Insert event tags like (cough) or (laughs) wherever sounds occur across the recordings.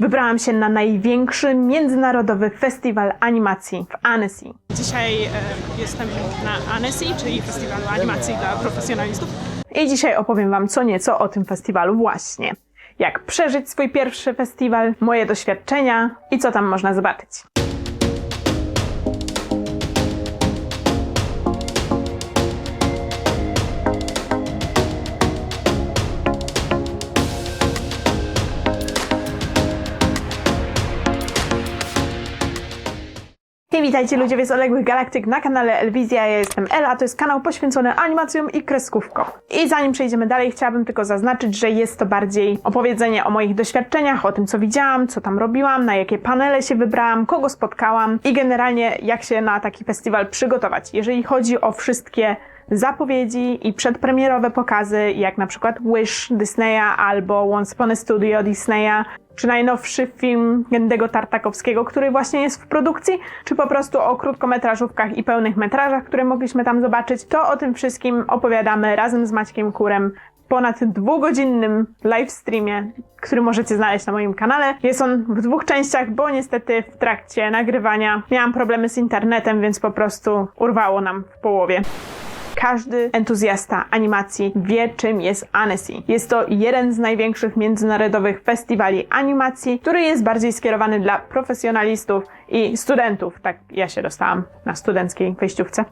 Wybrałam się na największy międzynarodowy festiwal animacji w Annecy. Dzisiaj e, jestem na Annecy, czyli festiwalu animacji dla profesjonalistów. I dzisiaj opowiem Wam co nieco o tym festiwalu właśnie. Jak przeżyć swój pierwszy festiwal, moje doświadczenia i co tam można zobaczyć. Hej, witajcie ludzie z odległych galaktyk na kanale Elwizja. Ja jestem Ela, to jest kanał poświęcony animacjom i kreskówkom. I zanim przejdziemy dalej, chciałabym tylko zaznaczyć, że jest to bardziej opowiedzenie o moich doświadczeniach, o tym co widziałam, co tam robiłam, na jakie panele się wybrałam, kogo spotkałam i generalnie jak się na taki festiwal przygotować. Jeżeli chodzi o wszystkie zapowiedzi i przedpremierowe pokazy, jak na przykład Wish Disneya albo Once Upon a Studio Disneya, czy najnowszy filmGendego Tartakowskiego, który właśnie jest w produkcji, czy po prostu o krótkometrażówkach i pełnych metrażach, które mogliśmy tam zobaczyć, to o tym wszystkim opowiadamy razem z Maćkiem Kurem w ponad dwugodzinnym live streamie, który możecie znaleźć na moim kanale. Jest on w dwóch częściach, bo niestety w trakcie nagrywania miałam problemy z internetem, więc po prostu urwało nam w połowie. Każdy entuzjasta animacji wie, czym jest Annecy. Jest to jeden z największych międzynarodowych festiwali animacji, który jest bardziej skierowany dla profesjonalistów i studentów. Tak ja się dostałam na studenckiej wejściówce.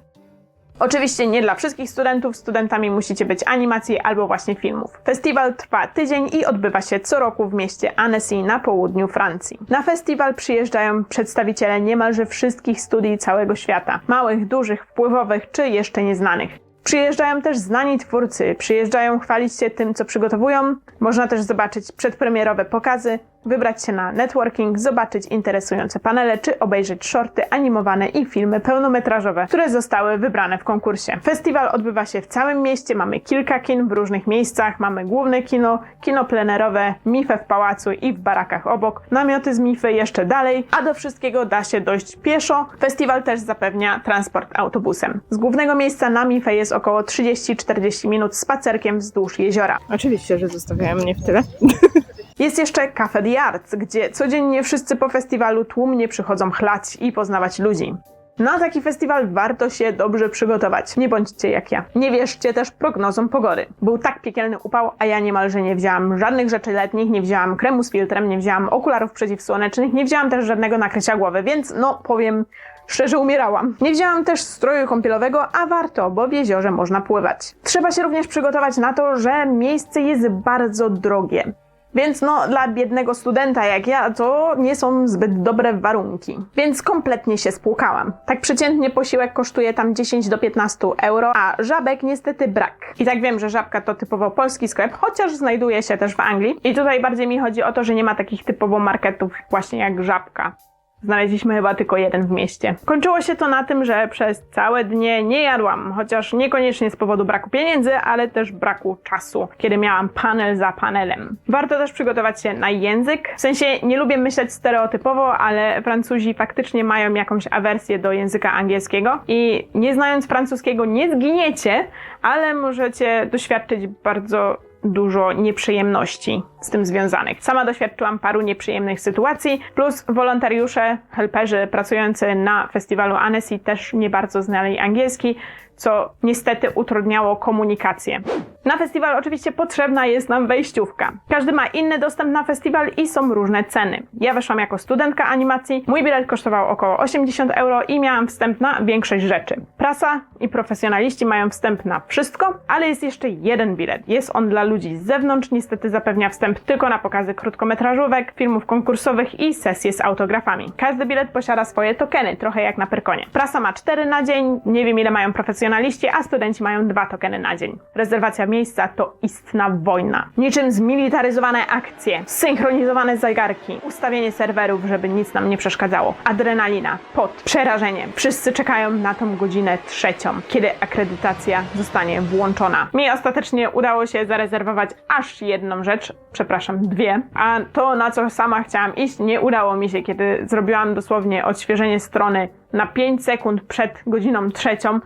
Oczywiście nie dla wszystkich studentów, studentami musicie być animacji albo właśnie filmów. Festiwal trwa tydzień i odbywa się co roku w mieście Annecy na południu Francji. Na festiwal przyjeżdżają przedstawiciele niemalże wszystkich studii całego świata, małych, dużych, wpływowych czy jeszcze nieznanych. Przyjeżdżają też znani twórcy, przyjeżdżają chwalić się tym, co przygotowują. Można też zobaczyć przedpremierowe pokazy, wybrać się na networking, zobaczyć interesujące panele, czy obejrzeć shorty animowane i filmy pełnometrażowe, które zostały wybrane w konkursie. Festiwal odbywa się w całym mieście, mamy kilka kin w różnych miejscach, mamy główne kino, kino plenerowe, mifę w pałacu i w barakach obok, namioty z mify jeszcze dalej, a do wszystkiego da się dojść pieszo. Festiwal też zapewnia transport autobusem. Z głównego miejsca na mifę jest około 30-40 minut spacerkiem wzdłuż jeziora. Oczywiście, że zostawiają mnie w tyle. (laughs) Jest jeszcze Cafe the Arts, gdzie codziennie wszyscy po festiwalu tłumnie przychodzą chlać i poznawać ludzi. Na taki festiwal warto się dobrze przygotować. Nie bądźcie jak ja. Nie wierzcie też prognozom pogody. Był tak piekielny upał, a ja niemalże nie wzięłam żadnych rzeczy letnich, nie wzięłam kremu z filtrem, nie wzięłam okularów przeciwsłonecznych, nie wzięłam też żadnego nakrycia głowy, więc no powiem Szczerze umierałam. Nie wzięłam też stroju kąpielowego, a warto, bo w jeziorze można pływać. Trzeba się również przygotować na to, że miejsce jest bardzo drogie. Więc no, dla biednego studenta jak ja, to nie są zbyt dobre warunki. Więc kompletnie się spłukałam. Tak przeciętnie posiłek kosztuje tam 10 do 15 euro, a żabek niestety brak. I tak wiem, że żabka to typowo polski sklep, chociaż znajduje się też w Anglii. I tutaj bardziej mi chodzi o to, że nie ma takich typowo marketów właśnie jak żabka. Znaleźliśmy chyba tylko jeden w mieście. Kończyło się to na tym, że przez całe dnie nie jadłam, chociaż niekoniecznie z powodu braku pieniędzy, ale też braku czasu, kiedy miałam panel za panelem. Warto też przygotować się na język. W sensie nie lubię myśleć stereotypowo, ale Francuzi faktycznie mają jakąś awersję do języka angielskiego i nie znając francuskiego nie zginiecie, ale możecie doświadczyć bardzo dużo nieprzyjemności z tym związanych. Sama doświadczyłam paru nieprzyjemnych sytuacji, plus wolontariusze, helperzy pracujący na festiwalu Annecy też nie bardzo znali angielski, co niestety utrudniało komunikację. Na festiwal oczywiście potrzebna jest nam wejściówka. Każdy ma inny dostęp na festiwal i są różne ceny. Ja weszłam jako studentka animacji, mój bilet kosztował około 80 euro i miałam wstęp na większość rzeczy. Prasa i profesjonaliści mają wstęp na wszystko, ale jest jeszcze jeden bilet. Jest on dla ludzi z zewnątrz, niestety zapewnia wstęp tylko na pokazy krótkometrażówek, filmów konkursowych i sesje z autografami. Każdy bilet posiada swoje tokeny, trochę jak na Pyrkonie. Prasa ma 4 na dzień, nie wiem ile mają profesjonaliści, a studenci mają 2 tokeny na dzień. Rezerwacja miejsca to istna wojna. Niczym zmilitaryzowane akcje, synchronizowane zegarki, ustawienie serwerów, żeby nic nam nie przeszkadzało, adrenalina, pot, przerażenie. Wszyscy czekają na tą godzinę trzecią, kiedy akredytacja zostanie włączona. Mi ostatecznie udało się zarezerwować aż jedną rzecz, przepraszam, dwie, a to na co sama chciałam iść nie udało mi się, kiedy zrobiłam dosłownie odświeżenie strony na 5 sekund przed godziną trzecią,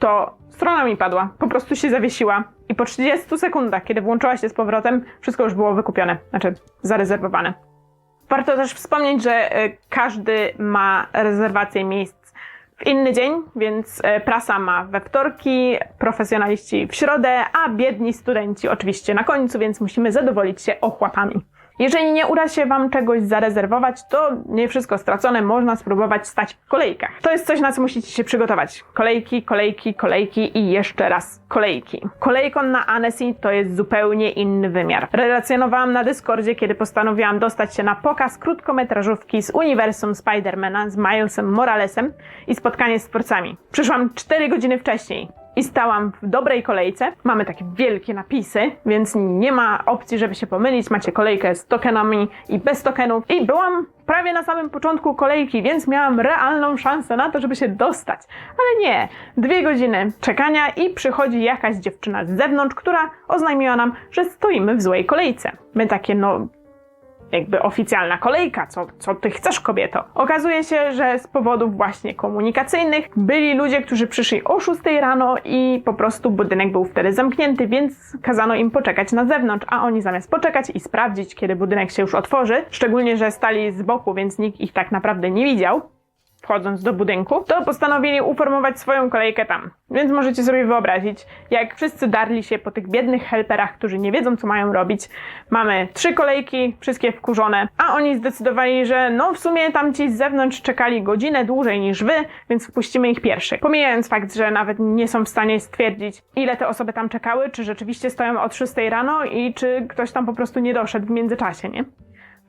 to strona mi padła, po prostu się zawiesiła i po 30 sekundach, kiedy włączyła się z powrotem, wszystko już było wykupione, znaczy zarezerwowane. Warto też wspomnieć, że e, każdy ma rezerwację miejsc w inny dzień, więc e, prasa ma we wtorki, profesjonaliści w środę, a biedni studenci oczywiście na końcu, więc musimy zadowolić się ochłapami. Jeżeli nie uda się Wam czegoś zarezerwować, to nie wszystko stracone, można spróbować stać w kolejkach. To jest coś, na co musicie się przygotować. Kolejki, kolejki, kolejki i jeszcze raz kolejki. Kolejkon na Annecy to jest zupełnie inny wymiar. Relacjonowałam na Discordzie, kiedy postanowiłam dostać się na pokaz krótkometrażówki z uniwersum Spidermana z Milesem Moralesem i spotkanie z twórcami. Przyszłam 4 godziny wcześniej i stałam w dobrej kolejce. Mamy takie wielkie napisy, więc nie ma opcji, żeby się pomylić. Macie kolejkę z tokenami i bez tokenów. I byłam prawie na samym początku kolejki, więc miałam realną szansę na to, żeby się dostać. Ale nie. Dwie godziny czekania i przychodzi jakaś dziewczyna z zewnątrz, która oznajmiła nam, że stoimy w złej kolejce. My takie, no, jakby oficjalna kolejka, co, co ty chcesz, kobieto? Okazuje się, że z powodów właśnie komunikacyjnych byli ludzie, którzy przyszli o 6 rano i po prostu budynek był wtedy zamknięty, więc kazano im poczekać na zewnątrz, a oni zamiast poczekać i sprawdzić, kiedy budynek się już otworzy, szczególnie, że stali z boku, więc nikt ich tak naprawdę nie widział, wchodząc do budynku, to postanowili uformować swoją kolejkę tam. Więc możecie sobie wyobrazić, jak wszyscy darli się po tych biednych helperach, którzy nie wiedzą, co mają robić. Mamy trzy kolejki, wszystkie wkurzone, a oni zdecydowali, że no w sumie tamci z zewnątrz czekali godzinę dłużej niż wy, więc wpuścimy ich pierwszych. Pomijając fakt, że nawet nie są w stanie stwierdzić, ile te osoby tam czekały, czy rzeczywiście stoją od 6 rano i czy ktoś tam po prostu nie doszedł w międzyczasie, nie?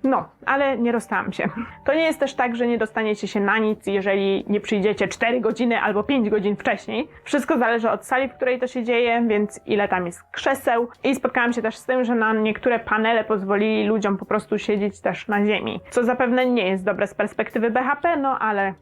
No, ale nie rozstałam się. To nie jest też tak, że nie dostaniecie się na nic, jeżeli nie przyjdziecie 4 godziny albo 5 godzin wcześniej. Wszystko zależy od sali, w której to się dzieje, więc ile tam jest krzeseł. I spotkałam się też z tym, że na niektóre panele pozwolili ludziom po prostu siedzieć też na ziemi. Co zapewne nie jest dobre z perspektywy BHP, no ale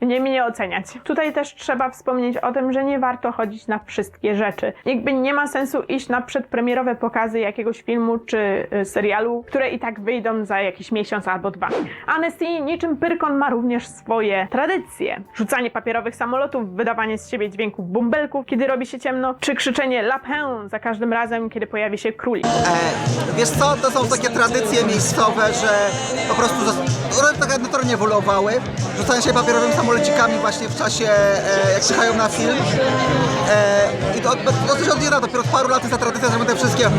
nie mnie oceniać. Tutaj też trzeba wspomnieć o tym, że nie warto chodzić na wszystkie rzeczy. Jakby nie ma sensu iść na przedpremierowe pokazy jakiegoś filmu czy y, serialu, które i tak wyjdą za jakiś miesiąc albo dwa. Annecy niczym Pyrkon ma również swoje tradycje. Rzucanie papierowych samolotów, wydawanie z siebie dźwięków bumbelków, kiedy robi się ciemno, czy krzyczenie lapin za każdym razem, kiedy pojawi się królik. E, wiesz co, to są takie tradycje miejscowe, że po prostu tak naturalnie ewoluowały. Rzucają się papierowymi samolocikami właśnie w czasie, e, jak przychają na film. E, I to od- dosyć od niedawna, dopiero od paru lat jest ta tradycja, że te wszystkie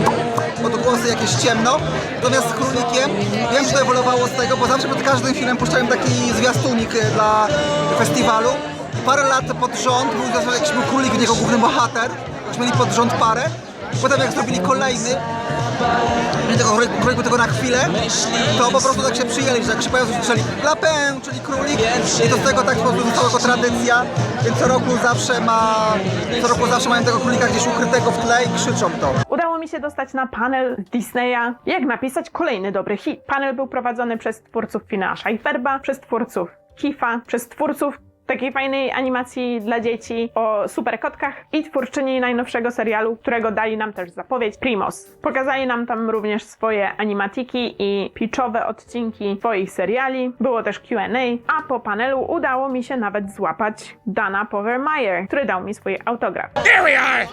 odgłosy jakieś ciemno. Natomiast z Królikiem wiem, że to ewoluowało z tego, bo zawsze przed każdym filmem puszczałem taki zwiastunik e, dla festiwalu. Parę lat pod rząd był jakiś był królik, w niego główny bohater. Już mieli pod rząd parę. Potem jak zrobili kolejny, mieli tego tylko na chwilę, to po prostu tak się przyjęli, że jak pojawił, słyszeli lapę, czyli królik i to z tego tak po prostu została jako tradycja, więc co roku zawsze ma, co roku zawsze mają tego królika gdzieś ukrytego w tle i krzyczą to. Udało mi się dostać na panel Disneya, jak napisać kolejny dobry hit. Panel był prowadzony przez twórców Finasza i Ferba, przez twórców Kifa, przez twórców takiej fajnej animacji dla dzieci o superkotkach i twórczyni najnowszego serialu, którego dali nam też zapowiedź, Primos. Pokazali nam tam również swoje animatiki i pitchowe odcinki swoich seriali. Było też Q&A, a po panelu udało mi się nawet złapać Dana Powermeyer, który dał mi swój autograf. There we are.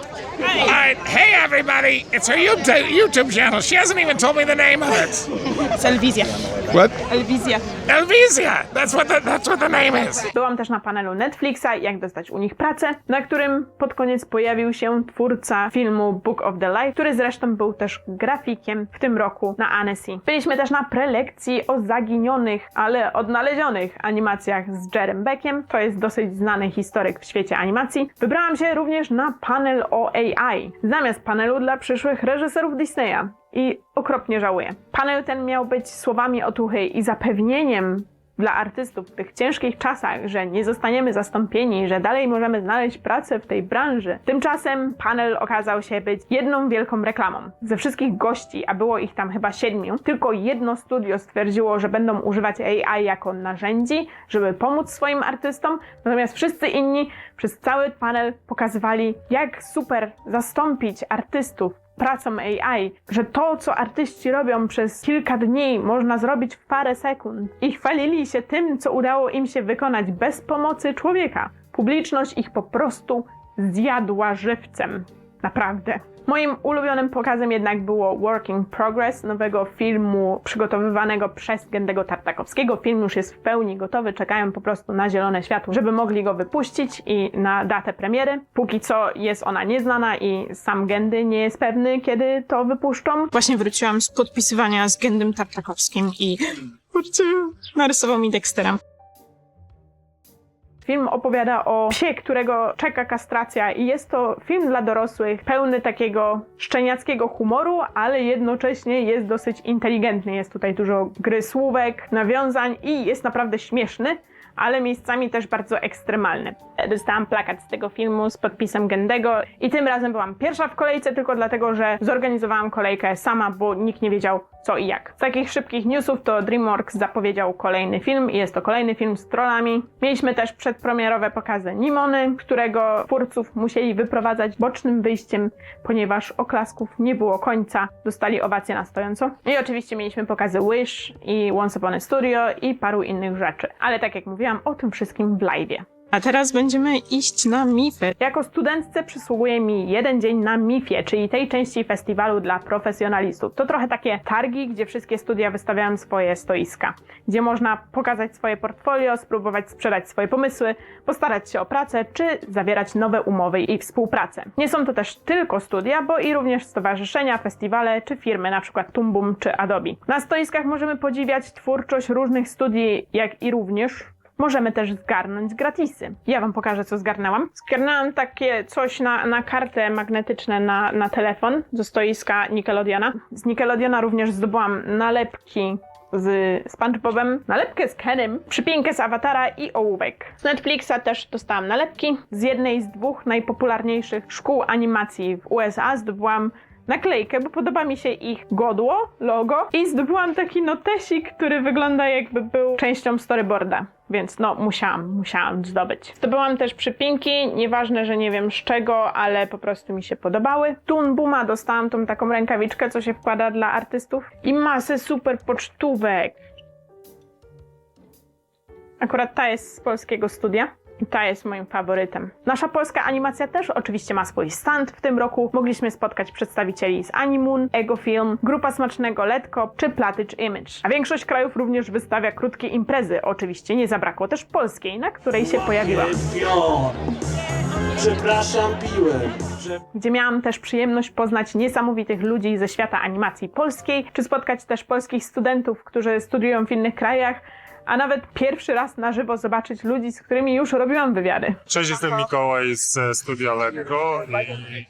Alright, hey everybody, it's her YouTube, YouTube channel. She hasn't even told me the name of it. It's Elvisia. What? Elvisia. Elvisia. That's what the, that's what the name is. Byłam też na panelu Netflixa, jak dostać u nich pracę, na którym pod koniec pojawił się twórca filmu Book of the Life, który zresztą był też grafikiem w tym roku na Annecy. Byliśmy też na prelekcji o zaginionych, ale odnalezionych animacjach z Jerem Beckiem. To jest dosyć znany historyk w świecie animacji. Wybrałam się również na panel o AI, zamiast panelu dla przyszłych reżyserów Disneya. I okropnie żałuję. Panel ten miał być słowami otuchy i zapewnieniem dla artystów w tych ciężkich czasach, że nie zostaniemy zastąpieni, że dalej możemy znaleźć pracę w tej branży. Tymczasem panel okazał się być jedną wielką reklamą. Ze wszystkich gości, a było ich tam chyba siedmiu, tylko jedno studio stwierdziło, że będą używać AI jako narzędzi, żeby pomóc swoim artystom, natomiast wszyscy inni przez cały panel pokazywali, jak super zastąpić artystów pracą AI, że to, co artyści robią przez kilka dni, można zrobić w parę sekund. I chwalili się tym, co udało im się wykonać bez pomocy człowieka. Publiczność ich po prostu zjadła żywcem. Naprawdę. Moim ulubionym pokazem jednak było Working Progress, nowego filmu przygotowywanego przez Gendego Tartakowskiego. Film już jest w pełni gotowy, czekają po prostu na zielone światło, żeby mogli go wypuścić i na datę premiery. Póki co jest ona nieznana i sam Gendy nie jest pewny, kiedy to wypuszczą. Właśnie wróciłam z podpisywania z Gendym Tartakowskim i kurczę, narysował mi. Film opowiada o psie, którego czeka kastracja i jest to film dla dorosłych, pełny takiego szczeniackiego humoru, ale jednocześnie jest dosyć inteligentny. Jest tutaj dużo gry słówek, nawiązań i jest naprawdę śmieszny, ale miejscami też bardzo ekstremalny. Dostałam plakat z tego filmu z podpisem Gendego i tym razem byłam pierwsza w kolejce tylko dlatego, że zorganizowałam kolejkę sama, bo nikt nie wiedział co i jak. Z takich szybkich newsów to DreamWorks zapowiedział kolejny film i jest to kolejny film z trollami. Mieliśmy też przedpremierowe pokazy Nimony, którego twórców musieli wyprowadzać bocznym wyjściem, ponieważ oklasków nie było końca. Dostali owację na stojąco. I oczywiście mieliśmy pokazy Wish i Once Upon a Studio i paru innych rzeczy. Ale tak jak mówiłam, o tym wszystkim w live'ie. A teraz będziemy iść na Mify. Jako studentce przysługuje mi jeden dzień na MIFie, czyli tej części festiwalu dla profesjonalistów. To trochę takie targi, gdzie wszystkie studia wystawiają swoje stoiska, gdzie można pokazać swoje portfolio, spróbować sprzedać swoje pomysły, postarać się o pracę, czy zawierać nowe umowy i współpracę. Nie są to też tylko studia, bo i również stowarzyszenia, festiwale czy firmy, np. Tumbum czy Adobe. Na stoiskach możemy podziwiać twórczość różnych studii, jak i również możemy też zgarnąć gratisy. Ja wam pokażę, co zgarnęłam. Zgarnęłam takie coś na, na kartę magnetyczne na, na telefon ze stoiska Nickelodeona. Z Nickelodeona również zdobyłam nalepki z SpongeBobem, nalepkę z Kenem, przypinkę z Awatara i ołówek. Z Netflixa też dostałam nalepki. Z jednej z dwóch najpopularniejszych szkół animacji w USA zdobyłam naklejkę, bo podoba mi się ich godło, logo i zdobyłam taki notesik, który wygląda jakby był częścią storyboarda. Więc no, musiałam, musiałam zdobyć. Zdobyłam też przypinki, nieważne, że nie wiem z czego, ale po prostu mi się podobały. Toon Booma dostałam tą taką rękawiczkę, co się wkłada dla artystów. I masę super pocztówek. Akurat ta jest z polskiego studia. I ta jest moim faworytem. Nasza polska animacja też oczywiście ma swój stand. W tym roku mogliśmy spotkać przedstawicieli z Animun, Egofilm, Grupa Smacznego Letko czy Platycz Image. A większość krajów również wystawia krótkie imprezy. Oczywiście nie zabrakło też polskiej, na której się pojawiłam. Pion. Przepraszam, piłem. Gdzie miałam też przyjemność poznać niesamowitych ludzi ze świata animacji polskiej, czy spotkać też polskich studentów, którzy studiują w innych krajach, a nawet pierwszy raz na żywo zobaczyć ludzi, z którymi już robiłam wywiady. Cześć, jestem Mikołaj z e, studia Letko i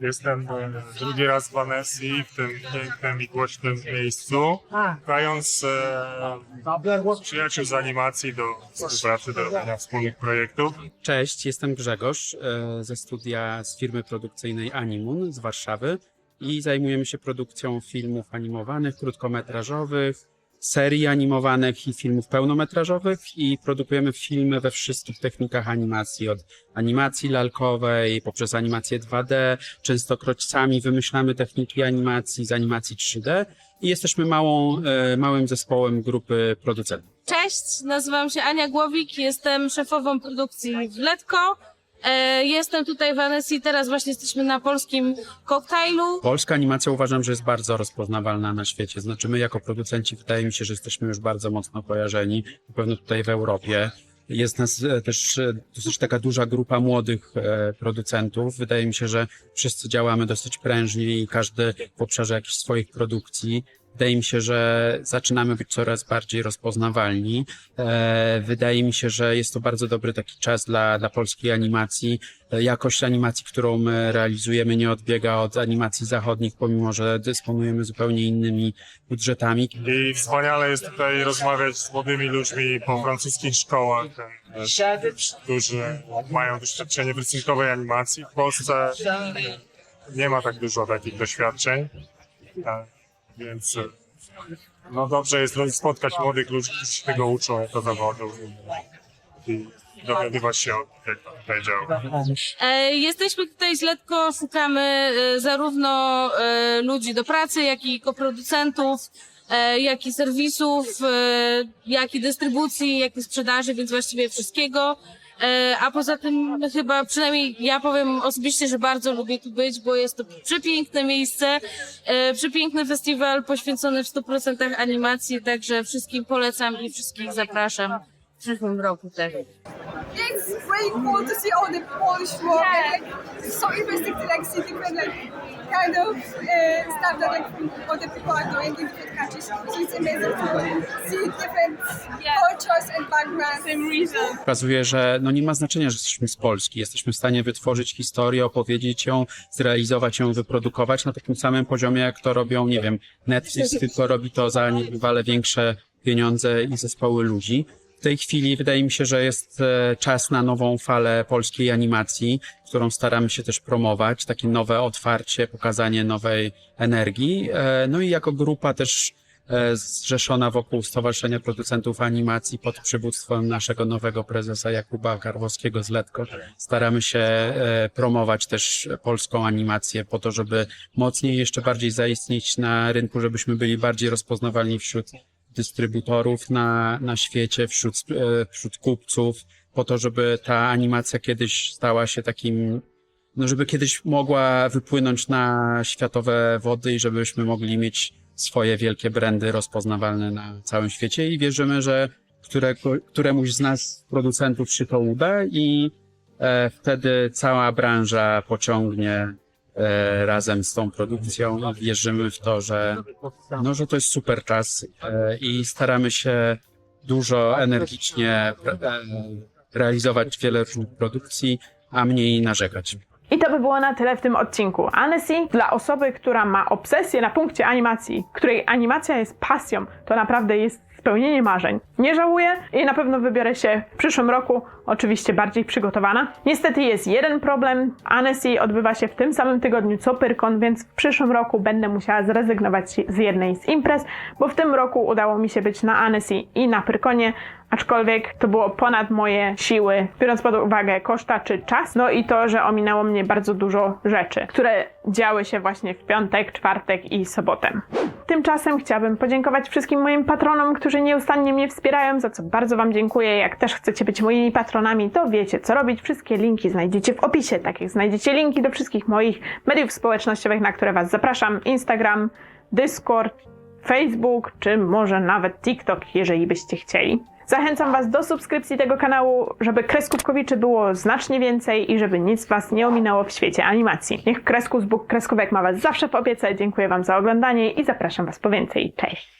jestem e, drugi raz w Annecy, w tym pięknym i głośnym miejscu, szukając e, przyjaciół z animacji do współpracy, do robienia wspólnych projektów. Cześć, jestem Grzegorz e, ze studia z firmy produkcyjnej Animun z Warszawy i zajmujemy się produkcją filmów animowanych, krótkometrażowych, serii animowanych i filmów pełnometrażowych i produkujemy filmy we wszystkich technikach animacji, od animacji lalkowej poprzez animację 2D, częstokroć sami wymyślamy techniki animacji z animacji 3D i jesteśmy małą, e, małym zespołem grupy producentów. Cześć, nazywam się Ania Głowik, jestem szefową produkcji w Letko. E, jestem tutaj w Annecy, teraz właśnie jesteśmy na polskim koktajlu. Polska animacja uważam, że jest bardzo rozpoznawalna na świecie. Znaczy my jako producenci wydaje mi się, że jesteśmy już bardzo mocno kojarzeni, na pewno tutaj w Europie. Jest nas e, też e, dosyć taka duża grupa młodych producentów. Wydaje mi się, że wszyscy działamy dosyć prężnie i każdy w obszarze jakichś swoich produkcji. Wydaje mi się, że zaczynamy być coraz bardziej rozpoznawalni. E, wydaje mi się, że jest to bardzo dobry taki czas dla, dla polskiej animacji. E, Jakość animacji, którą my realizujemy, nie odbiega od animacji zachodnich, pomimo że dysponujemy zupełnie innymi budżetami. I wspaniale jest tutaj rozmawiać z młodymi ludźmi po francuskich szkołach, e, którzy mają doświadczenie w rysunkowej animacji. W Polsce nie ma tak dużo takich doświadczeń, e, więc e, no dobrze jest spotkać młodych ludzi, którzy się tego uczą jako zawodu i dowiadywać się o tym, jak tutaj działa. E, jesteśmy tutaj z Letko, szukamy e, zarówno e, ludzi do pracy, jak i koproducentów, e, jak i serwisów, e, jak i dystrybucji, jak i sprzedaży, więc właściwie wszystkiego. E, a poza tym chyba, przynajmniej ja powiem osobiście, że bardzo lubię tu być, bo jest to przepiękne miejsce, e, przepiękny festiwal poświęcony w 100% animacji, także wszystkim polecam i wszystkich zapraszam w przyszłym roku też. it's cool to see all the Polish like it's so interesting to like see different like kind of uh, stuff that like other people are doing in different countries. So it's amazing to see different cultures and backgrounds. Same reason. Pokazuje, że no nie ma znaczenia, że jesteśmy z Polski. Jesteśmy w stanie wytworzyć historię, opowiedzieć ją, zrealizować ją, wyprodukować na takim samym poziomie, jak to robią, nie wiem, Netflix, tylko robi to za niebywale większe pieniądze i zespoły ludzi. W tej chwili wydaje mi się, że jest e, czas na nową falę polskiej animacji, którą staramy się też promować, takie nowe otwarcie, pokazanie nowej energii. E, No i jako grupa też e, zrzeszona wokół Stowarzyszenia Producentów Animacji pod przywództwem naszego nowego prezesa Jakuba Karwowskiego z Letko. Staramy się promować też polską animację po to, żeby mocniej jeszcze bardziej zaistnieć na rynku, żebyśmy byli bardziej rozpoznawalni wśród dystrybutorów na, na świecie, wśród, e, wśród kupców, po to, żeby ta animacja kiedyś stała się takim no żeby kiedyś mogła wypłynąć na światowe wody i żebyśmy mogli mieć swoje wielkie brandy rozpoznawalne na całym świecie. I wierzymy, że którego, któremuś z nas, producentów, się to uda i e, wtedy cała branża pociągnie razem z tą produkcją wierzymy w to, że, no, że to jest super czas e, i staramy się dużo energicznie e, realizować wiele różnych produkcji, a mniej narzekać. I to by było na tyle w tym odcinku. Annecy, dla osoby, która ma obsesję na punkcie animacji, której animacja jest pasją, to naprawdę jest spełnienie marzeń. Nie żałuję i na pewno wybiorę się w przyszłym roku, oczywiście bardziej przygotowana. Niestety jest jeden problem. Annecy odbywa się w tym samym tygodniu co Pyrkon, więc w przyszłym roku będę musiała zrezygnować z jednej z imprez, bo w tym roku udało mi się być na Annecy i na Pyrkonie, aczkolwiek to było ponad moje siły, biorąc pod uwagę koszta czy czas, no i to, że ominęło mnie bardzo dużo rzeczy, które działy się właśnie w piątek, czwartek i sobotę. Tymczasem chciałabym podziękować wszystkim moim patronom, którzy nieustannie mnie wspierają, za co bardzo Wam dziękuję. Jak też chcecie być moimi patronami, to wiecie co robić. Wszystkie linki znajdziecie w opisie, tak jak znajdziecie linki do wszystkich moich mediów społecznościowych, na które Was zapraszam. Instagram, Discord, Facebook, czy może nawet TikTok, jeżeli byście chcieli. Zachęcam Was do subskrypcji tego kanału, żeby kreskówkowiczy było znacznie więcej i żeby nic Was nie ominęło w świecie animacji. Niech Kreskus Bóg Kreskówek ma Was zawsze w opiece. Dziękuję Wam za oglądanie i zapraszam Was po więcej. Cześć!